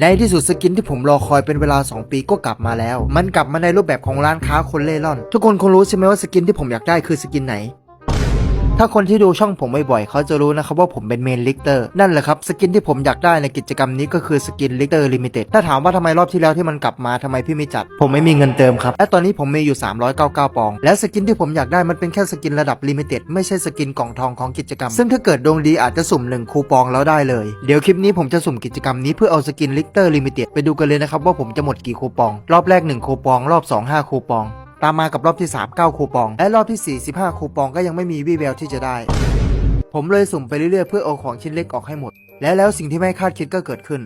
ในที่สุดสกินที่ผมรอคอยเป็นเวลา 2 ปีก็กลับมาแล้ว มันกลับมาในรูปแบบของร้านค้าคนเล่ร่อน ทุกคนคงรู้ใช่ไหมว่าสกินที่ผมอยากได้คือสกินไหน ถ้าคนที่ดูช่องผมบ่อยๆเขาจะรู้นะครับว่าผมเป็นเมนลิกเตอร์นั่นแหละครับสกินที่ผมอยากได้ในกิจกรรมนี้ก็คือสกินลิกเตอร์ลิมิเต็ดถ้าถามว่าทำไมรอบที่แล้วที่มันกลับมาทำไมพี่ไม่จัด ผมไม่มีเงินเติมครับและตอนนี้ผมมีอยู่ 399 ปอง และสกินที่ผมอยากได้มันเป็นแค่สกินระดับลิมิเต็ดไม่ใช่สกินกล่องทองของกิจกรรม ซึ่งถ้าเกิดดวงดีอาจจะสุ่ม1คูปองแล้วได้เลยเดี๋ยวคลิปนี้ผมจะสุ่มกิจกรรมนี้เพื่อเอาสกินลิกเตอร์ลิมิเต็ดไปดูกันเลยนะครับว่าผมจะหมดกี่คูปอง รอบแรก 1 คูปอง รอบ 2 5 คูปอง ตามมากับรอบที่ 3 9 คูปอง และรอบที่ 4 15 คูปองก็ยังไม่มีวี่แววที่จะได้ ผมเลยสุ่มไปเรื่อยๆ เพื่อเอาของชิ้นเล็กออกให้หมด และแล้วสิ่งที่ไม่คาดคิดก็เกิดขึ้น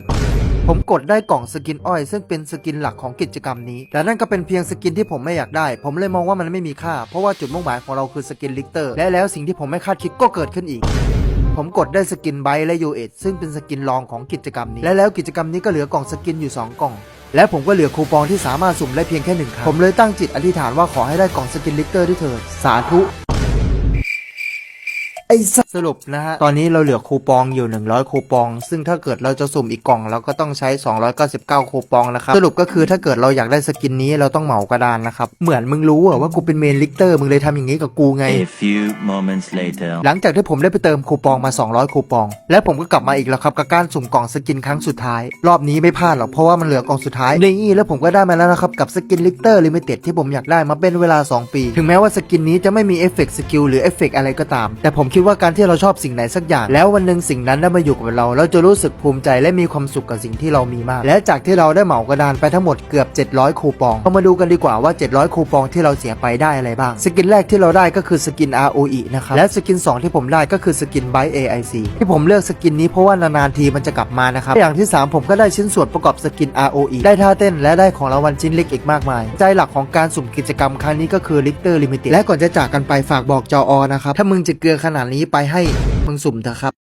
ผมกดได้กล่องสกินอ้อย ซึ่งเป็นสกินหลักของกิจกรรมนี้ แต่นั่นก็เป็นเพียงสกินที่ผมไม่อยากได้ ผมเลยมองว่ามันไม่มีค่า เพราะว่าจุดมุ่งหมายของเราคือสกินลิกเตอร์ และแล้วสิ่งที่ผมไม่คาดคิดก็เกิดขึ้นอีกผมกดได้สกินไบและยูเอซึ่งเป็นสกินรองของกิจกรรมนี้ และแล้วกิจกรรมนี้ก็เหลือกล่องสกินอยู่ 2 กล่อง และผมก็เหลือคูปองที่สามารถสุ่มได้เพียงแค่หนึ่งครั้งผมเลยตั้งจิตอธิษฐานว่าขอให้ได้กล่องสกินลิกเตอร์ด้วยเถิดสาธุ ไอ้สัสสรุปนะฮะ ตอนนี้เราเหลือคูปองอยู่ 100 คูปอง ซึ่งถ้าเกิดเราจะสุ่มอีกกล่อง เราก็ต้องใช้ 299 คูปองนะครับ สรุปก็คือถ้าเกิดเราอยากได้สกินนี้เราต้องเหมากระดานนะครับ เหมือนมึงรู้อะว่ากูเป็นเมนลิกเตอร์มึงเลยทำอย่างนี้กับกูไง A few moments later. หลังจากที่ผมได้ไปเติมคูปองมา 200 คูปอง และผมก็กลับมาอีกแล้วครับกับการสุ่มกล่องสกินครั้งสุดท้าย รอบนี้ไม่พลาดหรอกเพราะว่ามันเหลือกล่องสุดท้ายนี่แล้วผมก็ได้มาแล้วนะครับกับสกินลิกเตอร์ลิมิเต็ดที่ผมอยากได้มาเป็นเวลา 2 ปี ถึงแม้ว่าสกินนี้จะไม่มีเอฟเฟกต์สกิลหรือเอฟเฟกต์อะไรก็ตาม แต่ผมคิดว่าการที่เราชอบสิ่งไหนสักอย่าง แล้ววันหนึ่งสิ่งนั้นได้มาอยู่กับเรา เราจะรู้สึกภูมิใจและมีความสุขกับสิ่งที่เรามีมาก และจากที่เราได้เหมากระดานไปทั้งหมดเกือบ 700 คูปองเรามาดูกันดีกว่าว่า 700 คูปองที่เราเสียไปได้อะไรบ้าง สกินแรกที่เราได้ก็คือสกิน ROE นะครับและสกิน 2 ที่ผมได้ก็คือสกิน by AIC ที่ผมเลือกสกินนี้เพราะว่านานๆทีมันจะกลับมานะครับอย่างที่ 3 ผมก็ได้ชิ้นส่วนประกอบสกิน ROE ได้ท่าเต้นและได้ของรางวัลชิ้นเล็กอีกมากมาย ใจหลักของการสุ่มกิจกรรมครั้งนี้ก็คือ Lichter Limited และก่อนจะจากกันไปฝากบอกจออนะครับถ้ามึงจะเกลือขนาดนี้ไปให้มึงสุ่มเถอะครับ